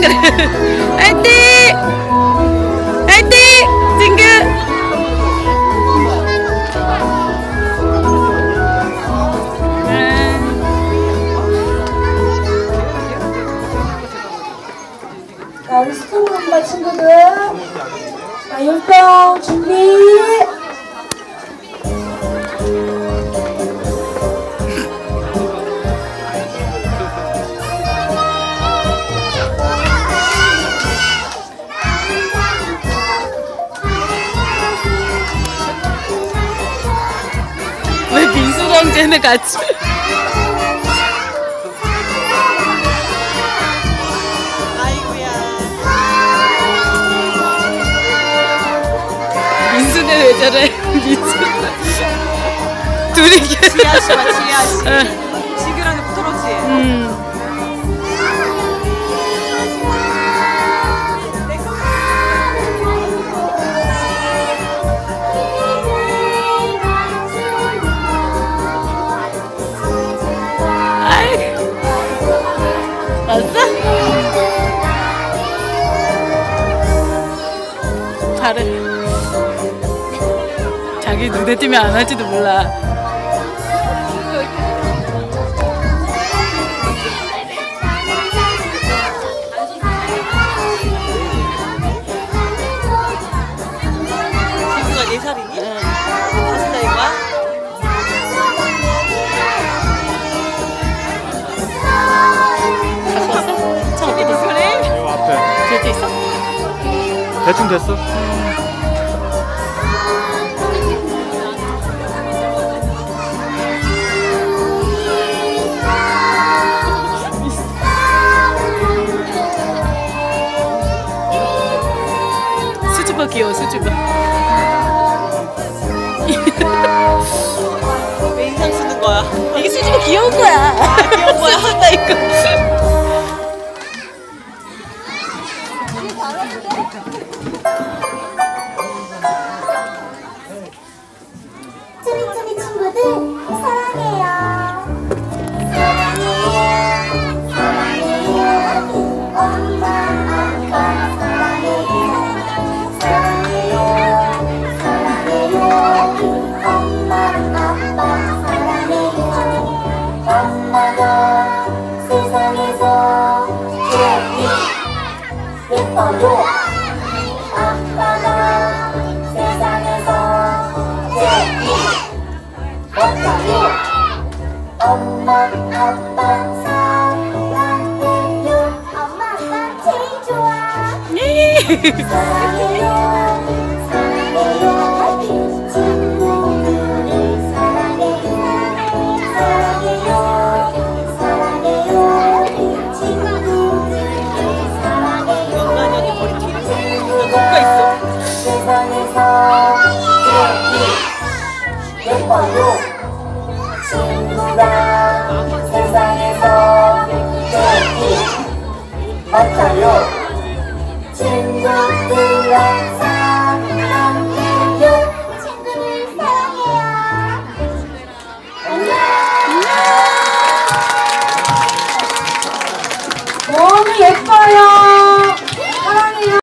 그래. 화이팅! 화이팅! 징그! 자, 우리 스토브 엄마 친구들. 자, 율동 준비. 쟤네 같이? 민수는 왜 저래? 민수. 둘이 계속. 지아씨와 지아씨. 잘해. 자기 눈에 띄면 안 할지도 몰라. 지그가 4살이니? 다섯 살인가? 갖고 왔어? 차 어디 있어? 그래? 요 앞에 저기 있어? 대충 됐어? 귀여워 수줍어 왜 인상 쓰는 거야? 이게 수줍어 귀여운 거야 귀여운 거야? 수줍다 이거 제일 예뻐요. 아빠가 세상에서 제일 멋져요. 엄마 아빠 사랑해요. 엄마 아빠 제일 좋아. 예뻐요. 친구가 세상에서 제일 멋져요. 친구들